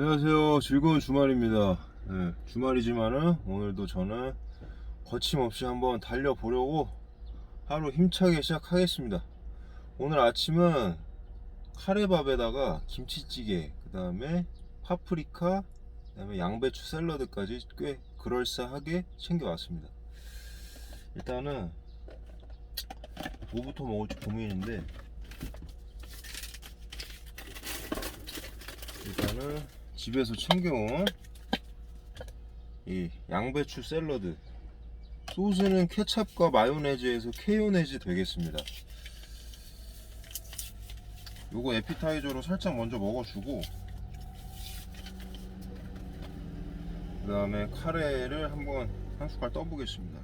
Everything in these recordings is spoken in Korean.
안녕하세요. 즐거운 주말입니다. 네, 주말이지만은 오늘도 저는 거침없이 한번 달려보려고 하루 힘차게 시작하겠습니다. 오늘 아침은 카레밥에다가 김치찌개, 그 다음에 파프리카, 그 다음에 양배추 샐러드까지 꽤 그럴싸하게 챙겨왔습니다. 일단은 뭐부터 먹을지 고민인데 일단은 집에서 챙겨온 이 양배추 샐러드. 소스는 케찹과 마요네즈에서 케요네즈 되겠습니다. 요거 에피타이저로 살짝 먼저 먹어주고 그 다음에 카레를 한번 한 숟갈 떠보겠습니다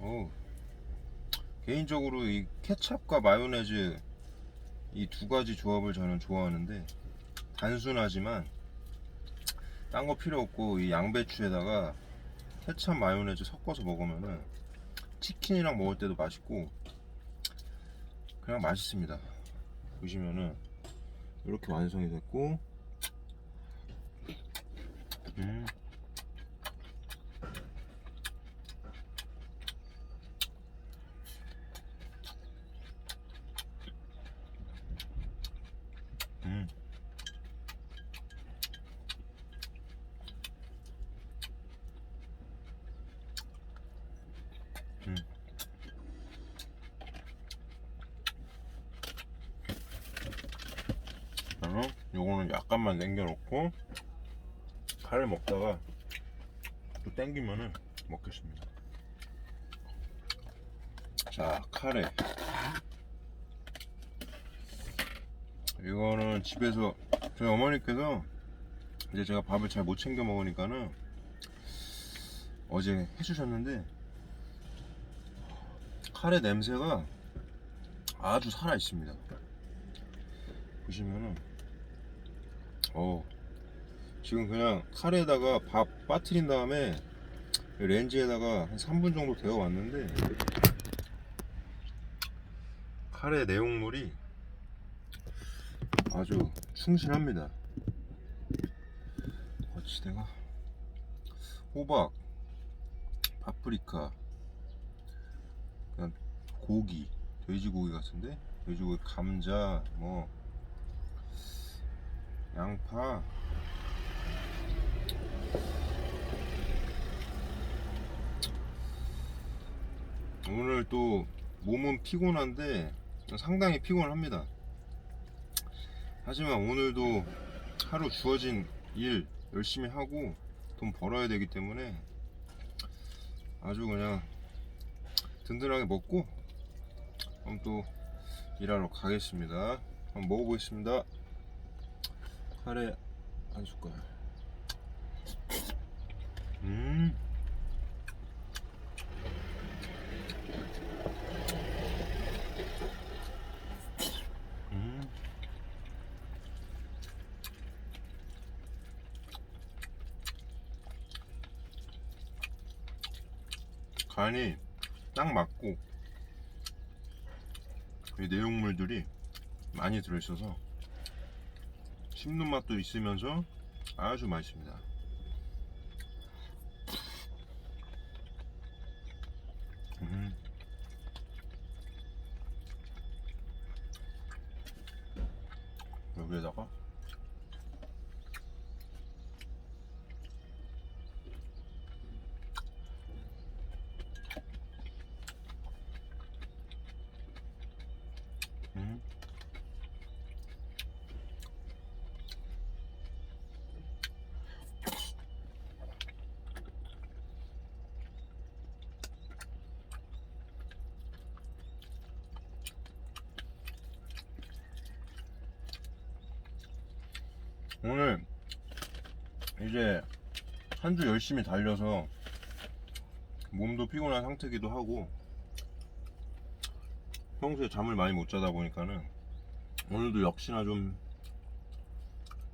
어, 개인적으로 이 케찹과 마요네즈 이 두 가지 조합을 저는 좋아하는데 단순하지만 딴 거 필요 없고 이 양배추에다가 케찹 마요네즈 섞어서 먹으면은 치킨이랑 먹을 때도 맛있고 그냥 맛있습니다. 보시면은 이렇게 완성이 됐고 음. 음. 음. 그럼 약간만 남겨놓고 카레 먹다가 또 땡기면은 먹겠습니다. 자, 카레. 이거는 집에서 저희 어머니께서 이제 제가 밥을 잘 못 챙겨 먹으니까는 어제 해주셨는데 카레 냄새가 아주 살아 있습니다. 보시면은 어 지금 그냥 카레에다가 밥 빠뜨린 다음에 렌즈에다가 한 3분 정도 데워 왔는데 카레 내용물이 아주 충실합니다. 거치대가 호박, 파프리카, 그냥 고기, 돼지고기 같은데 돼지고기, 감자, 뭐 양파, 오늘 또 몸은 피곤한데 상당히 피곤합니다. 하지만 오늘도 하루 주어진 일 열심히 하고 돈 벌어야 되기 때문에 아주 그냥 든든하게 먹고 그럼 또 일하러 가겠습니다. 한번 먹어보겠습니다. 카레 한 숟갈. 음. 음. 간이 딱 맞고 이 내용물들이 많이 들어있어서 씹는 맛도 있으면서 아주 맛있습니다. 음. 여기에다가 음. 오늘 이제 한 주 열심히 달려서 몸도 피곤한 상태기도 하고 평소에 잠을 많이 못 자다 보니까는 오늘도 역시나 좀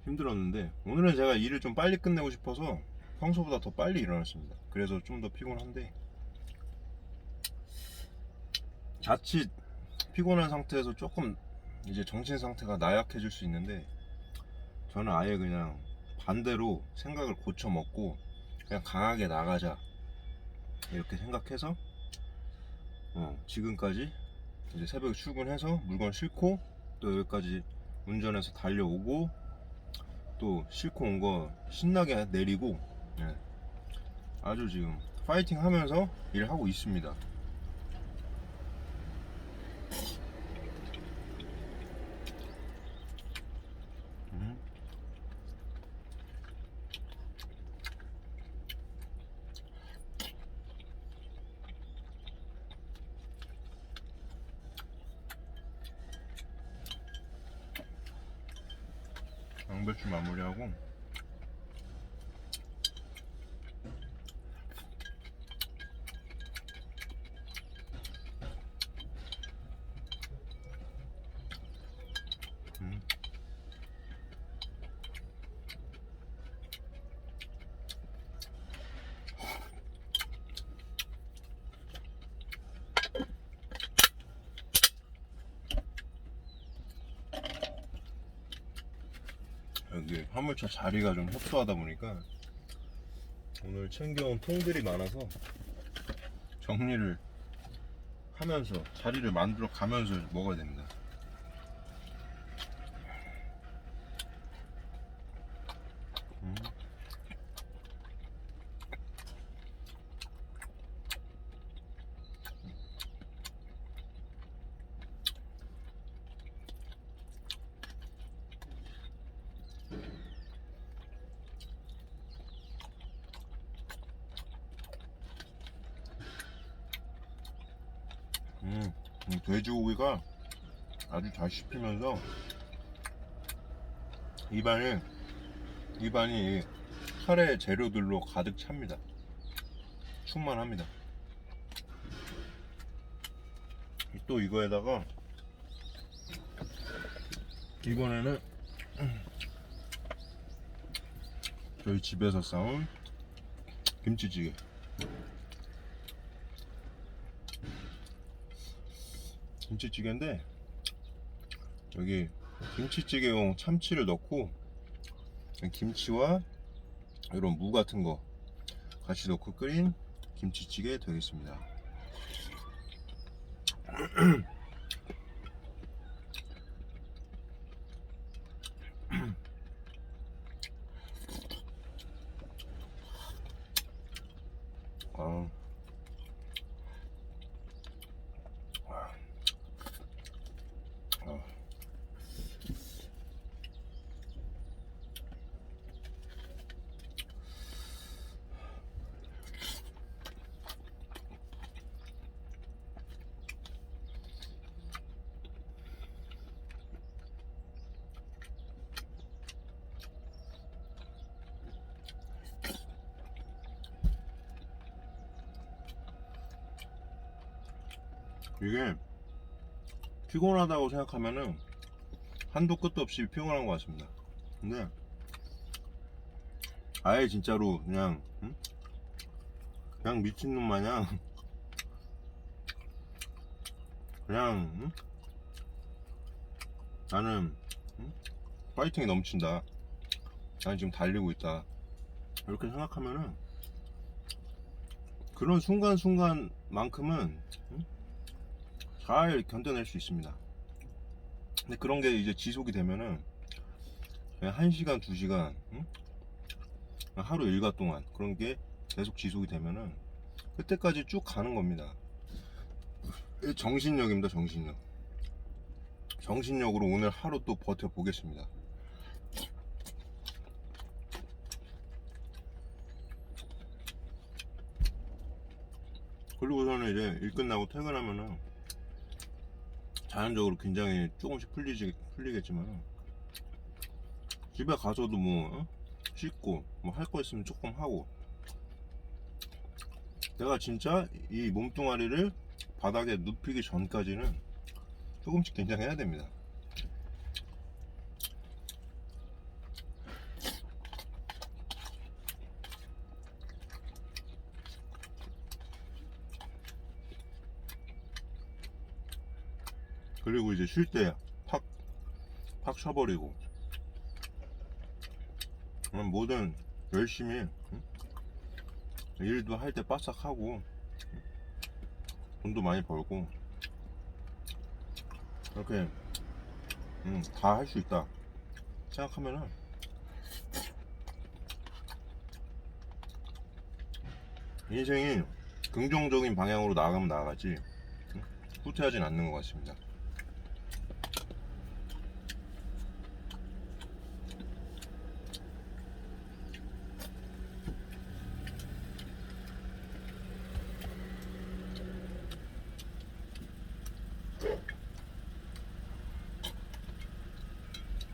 힘들었는데 오늘은 제가 일을 좀 빨리 끝내고 싶어서 평소보다 더 빨리 일어났습니다. 그래서 좀 더 피곤한데 자칫 피곤한 상태에서 조금 이제 정신 상태가 나약해질 수 있는데 저는 아예 그냥 반대로 생각을 고쳐 먹고 그냥 강하게 나가자 이렇게 생각해서 어, 지금까지 이제 새벽에 출근해서 물건 싣고 또 여기까지 운전해서 달려오고 또 싣고 온 거 신나게 내리고 예. 아주 지금 파이팅 하면서 일하고 있습니다. 음. 양배추 마무리하고 음. 여기 화물차 자리가 좀 협소하다 보니까 오늘 챙겨온 통들이 많아서 정리를 하면서 자리를 만들어 가면서 먹어야 됩니다. 음. 음, 이 돼지고기가 아주 잘 씹히면서 입안에 입안이 이 카레 재료들로 가득 찹니다. 충만합니다. 또 이거에다가 이번에는 저희 집에서 싸온 김치찌개. 김치찌개인데 여기 김치찌개용 참치를 넣고 김치와 이런 무 같은 거 같이 넣고 끓인 김치찌개 되겠습니다. 아. 아. 이게 피곤하다고 생각하면은 한도 끝도 없이 피곤한 것 같습니다. 근데 아예 진짜로 그냥 응? 그냥 미친놈 마냥 그냥 응? 나는 응? 파이팅이 넘친다. 나는 지금 달리고 있다. 이렇게 생각하면은 그런 순간순간만큼은 응? 잘 견뎌낼 수 있습니다. 근데 그런 게 이제 지속이 되면은 그냥 1시간, 2시간, 응? 하루 일과 동안 그런 게 계속 지속이 되면은 그때까지 쭉 가는 겁니다. 이 정신력입니다, 정신력. 정신력으로 오늘 하루 또 버텨보겠습니다. 그리고서는 이제 일 끝나고 퇴근하면은 자연적으로 긴장이 조금씩 풀리지, 풀리겠지만 집에 가서도 뭐 어? 씻고 뭐 할 거 있으면 조금 하고 내가 진짜 이 몸뚱아리를 바닥에 눕히기 전까지는 조금씩 긴장해야 됩니다. 그리고 이제 쉴 때 팍 팍 쉬어버리고 뭐든 열심히 응? 일도 할때 바싹 하고 돈도 많이 벌고 이렇게 음, 다할 수 있다 생각하면은 인생이 긍정적인 방향으로 나가면 나가지 응? 후퇴하진 않는 것 같습니다.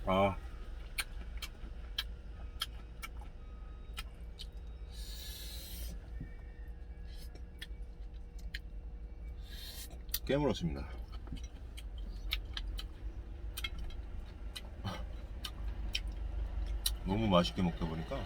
아. 깨물었습니다. 너무 맛있게 먹다 보니까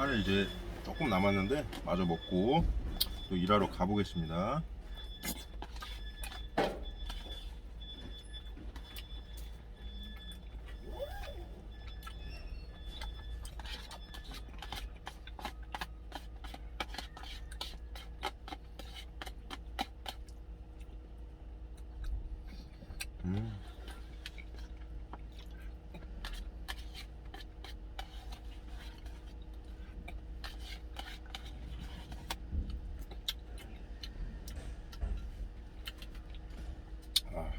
칼을 이제 조금 남았는데 마저 먹고 또 일하러 가보겠습니다. 음. 아.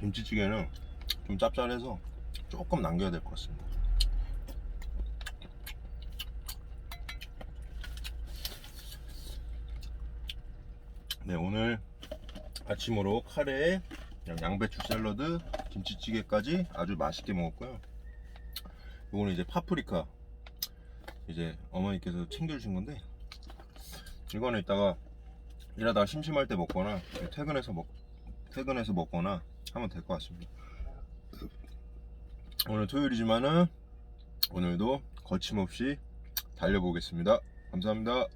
김치찌개는 좀 짭짤해서 조금 남겨야 될 것 같습니다. 네 오늘 아침으로 카레에 양배추 샐러드 김치찌개까지 아주 맛있게 먹었고요 이거는 이제 파프리카 이제 어머니께서 챙겨주신 건데 이거는 이따가 일하다가 심심할 때 먹거나 퇴근해서 먹 퇴근해서 먹거나 하면 될 것 같습니다. 오늘 토요일이지만은 오늘도 거침없이 달려보겠습니다. 감사합니다